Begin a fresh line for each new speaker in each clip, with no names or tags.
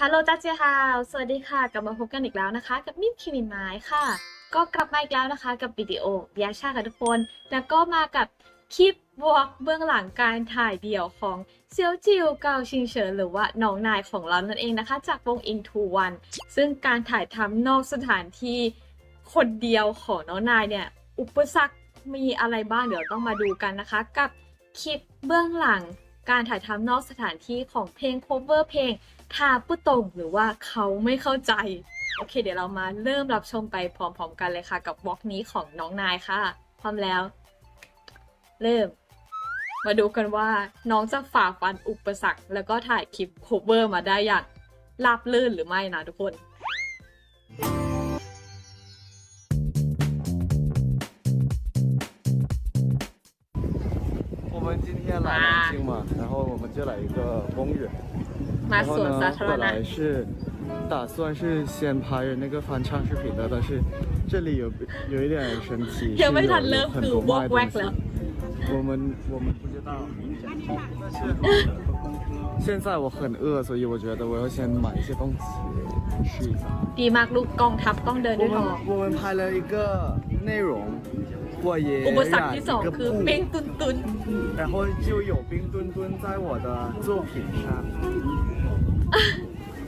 ฮัลโหลจ้าเจียฮาวสวัสดีค่ะ กลับมาพบกันอีกแล้วนะคะ กับมิมคิมินไม้ค่ะ ก็กลับมาอีกแล้วนะคะ กับวิดีโอเบียชาค่ะทุกคน แล้วก็มากับคลิปวอล์กเบื้องหลังการถ่ายเดี่ยวของเซียวจิวเกาชิงเฉินหรือว่าน้องนายของเรานั่นเองนะคะ จากวง Into One ซึ่งการถ่ายทำนอกสถานที่คนเดียวของน้องนายเนี่ย อุปสรรคมีอะไรบ้างเดี๋ยวต้องมาดูกันนะคะ กับคลิปเบื้องหลัง การถ่ายทำนอกสถานที่ของเพลง cover เพลงทาปุตงหรือว่าเขาไม่เข้าใจ โอเค เดี๋ยวเรามาเริ่มรับชมไปพร้อมๆกันเลยค่ะ กับบล็อกนี้ของน้องนายค่ะ พร้อมแล้ว เริ่ม มาดูกันว่า น้องจะฝ่าฟันอุปสรรค แล้วก็ถ่ายคลิปโคเวอร์มาได้อย่างราบลื่นหรือไม่นะทุกคน
然后我们就来一个公园。
มา
然
ส
后
วนสา
呢，
ธาร
本
ณะ
来是打算是先拍那个翻唱视频的，但是这里有有一点神奇，是
ยังไม่ทัน
有
เริ่
有
ม
很
คือ
多
วอก
卖
แวก
东
แล้ว
西。我们我们不知道，但是现在我很饿，所以我觉得我要先买一些东西试一下。
ดีมากลูกกองทัพต้องเดิน
我
ด้วยท้อง
们我们拍了一个内容， 我也
อุปสรรค
染
ที่
一
สอง
个
คือ
布
ปิ้งตุนตุน
然后就有冰墩墩在我的作品上，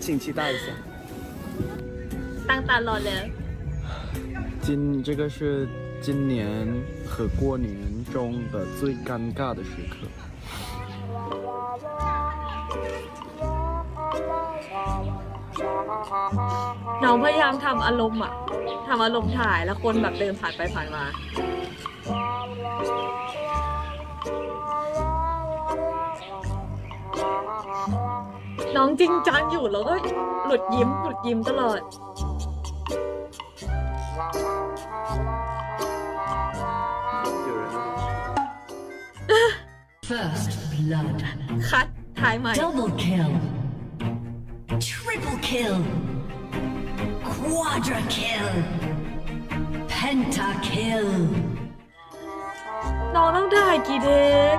请期待一下。
ตั้งตารอเลย
今这个是今年和过年中的最尴尬的时刻。
น้องพยายามทำอารมณ์อะทำอารมณ์ถ่ายแล้วคนแบบเดินผ่านไปผ่านมา น้องจริงจังอยู่แล้วก็หลุดยิ้มหลุดยิ้มตลอด
有人
First blood.
คัดถ่ายใหม่
Double kill. Triple kill. Quadra kill. Penta kill.
น้องต้องถ่ายกี่เด็ก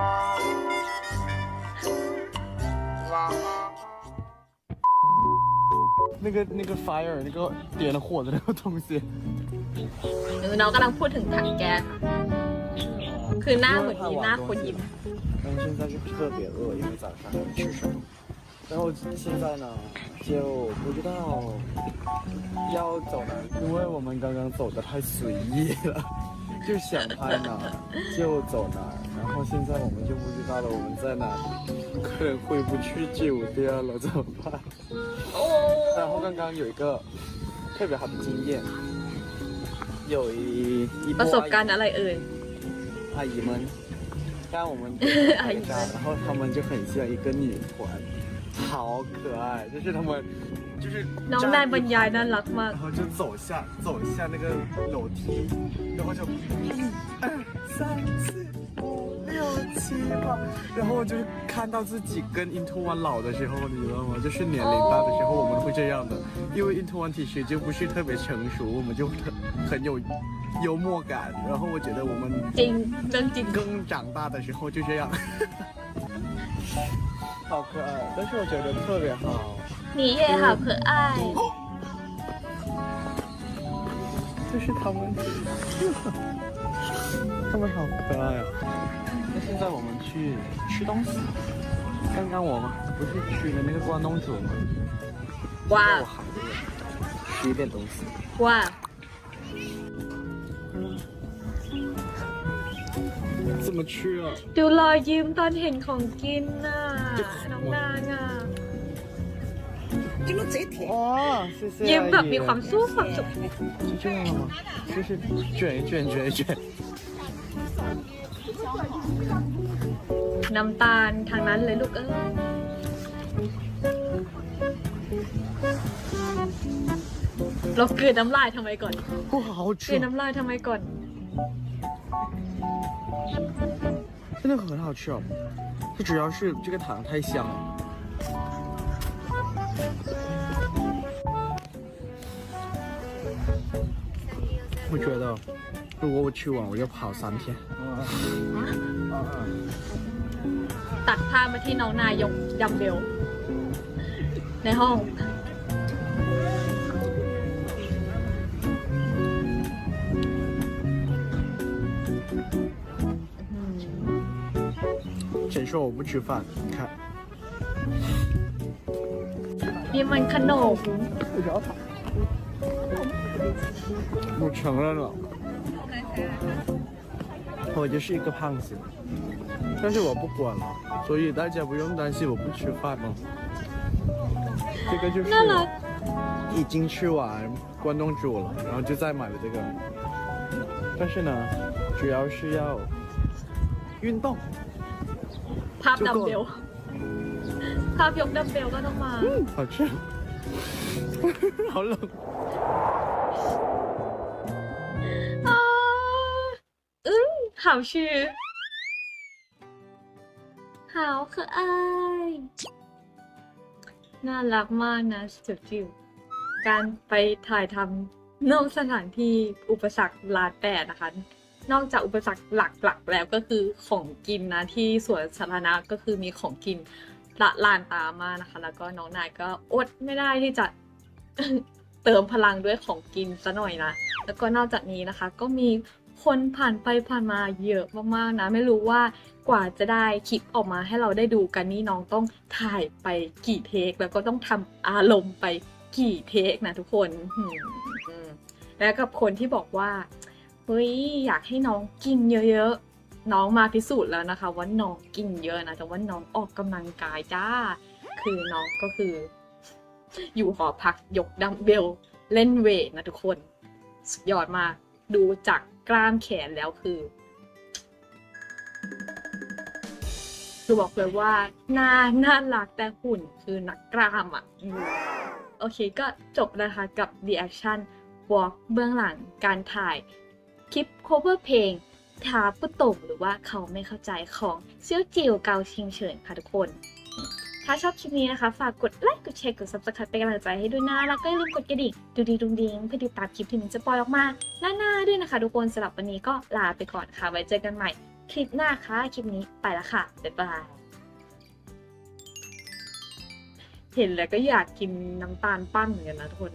那个那个 fire 那个点了火的那个东西，
หรือน้องกำลังพูดถึงถังแก๊สค่ะคือหน้าเหมือนมีหน้าคนยิ้ม
但是现在是特别饿，因为早上没吃什么。然后现在呢，就不知道要走哪儿，因为我们刚刚走的太随意了，就想拍哪儿就走哪儿。然后现在我们就不知道了我们在哪里，可能回不去酒店了，怎么办？ 然后刚刚有一个特别好的经验，有一一
ประ
波
สบ
阿姨
การณ์อะไรเอ่ย
阿姨们看我们
阿姨们
拍照，然后他们就很像一个女团，好可爱，就是他们就是
น้อง
站
นาย
一
บรรยายน่า
排
รักมาก
然后就走下走下那个楼梯，然后就一二三四五 然后就是看到自己跟 into one 老的时候你知道吗？就是年龄大的时候我们会这样的。因为 into one 其实就不是特别成熟我们就很很有幽默感。然后我觉得我们更长大的时候就这样。好可爱但是我觉得特别好。
你也好可爱。
就是他们。他们好可爱啊。那现在我们去吃东西。刚刚我们不是吃了那个关东煮吗？
ว้า
现在
ว
我好饿，吃一点东西。
ว้าว
怎么吃啊？
ดูรอยยิ้มตอนเห็นของกินน่ะน้องนางอ่ะ
哇，谢谢
ยิ้ม
阿
แบบ
姨
มีความสุขความสุข
是这样吗？就是卷一卷卷一卷。
น้ำตาลทางนั้นเลยลูกเอ้ยเรากลืนน้ำลายทำไมก่อน
不好好
กลื
吃
น，น้ำลายทำไมก่อน
真的很好吃哦。它主要是这个糖太香了。我觉得， 如果我去晚，我要跑三天。
ตัดภาพมาที่น้องนายกดัมเบล ในห้อง
谁说我不吃饭？你看，
你们看到
我不承认了。我就是一个胖子，但是我不管了，所以大家不用担心我不吃饭了。这个就是
น่ารัก
已经吃完关东煮了，然后就再买了这个，但是呢，主要是要运动。
ภาพดัมเบล ภาพยกดัมเบลก็ต้องมา
好吃，好冷。
好吃好可爱น่ารักมากนะสุดจิวการไปถ่ายทำนอกสถานที่อุปสรรคลานแปดนะคะ นอกจากอุปสรรคหลักๆ แล้วก็คือของกินนะที่สวนสาธารณะก็คือมีของกินละลานตามมานะคะ แล้วก็น้องนายก็อดไม่ได้ที่จะ เติมพลังด้วยของกินซะหน่อยนะ แล้วก็นอกจากนี้นะคะ ก็มี คนผ่านไปผ่านมาเยอะมากๆนะ ไม่รู้ว่ากว่าจะได้คลิปออกมาให้เราได้ดูกันนี่น้องต้องถ่ายไปกี่เทค แล้วก็ต้องทำอารมณ์ไปกี่เทคนะทุกคนแล้วกับคนที่บอกว่าเฮ้ยอยากให้น้องกินเยอะๆ น้องมาพิสูจน์แล้วนะคะ ว่าน้องกินเยอะนะแต่ว่าน้องออกกำลังกายจ้า คือน้องก็คือ อยู่หอพักยกดัมเบลเล่นเวทนะทุกคน สุดยอดมากดูจาก กล้ามแขนแล้วคือคือบอกเลยว่าหน้าน่ารักแต่หุ่นคือนักกล้ามอะโอเคก็จบนะคะกับ reaction walk เบื้องหลังการถ่ายคลิป cover เพลงทาปุโตงหรือว่าเขาไม่เข้าใจของเซี่ยวจิวเกาชิงเฉินค่ะทุกคน ถ้าชอบคลิปนี้นะคะ ฝากกดไลค์ กดแชร์ กด subscribe เป็นกำลังใจให้ด้วยนะ แล้วก็อย่าลืมกดกระดิ่งดูดีดุงดิงเพื่อติดตามคลิปที่มันจะปล่อยออกมาหน้าๆด้วยนะคะ ทุกคนสำหรับวันนี้ก็ลาไปก่อนค่ะ ไว้เจอกันใหม่คลิปหน้าค่ะ คลิปนี้ไปละค่ะ บ๊ายบาย เห็นแล้วก็อยากกินน้ำตาลปั้นเหมือนกันนะทุกคน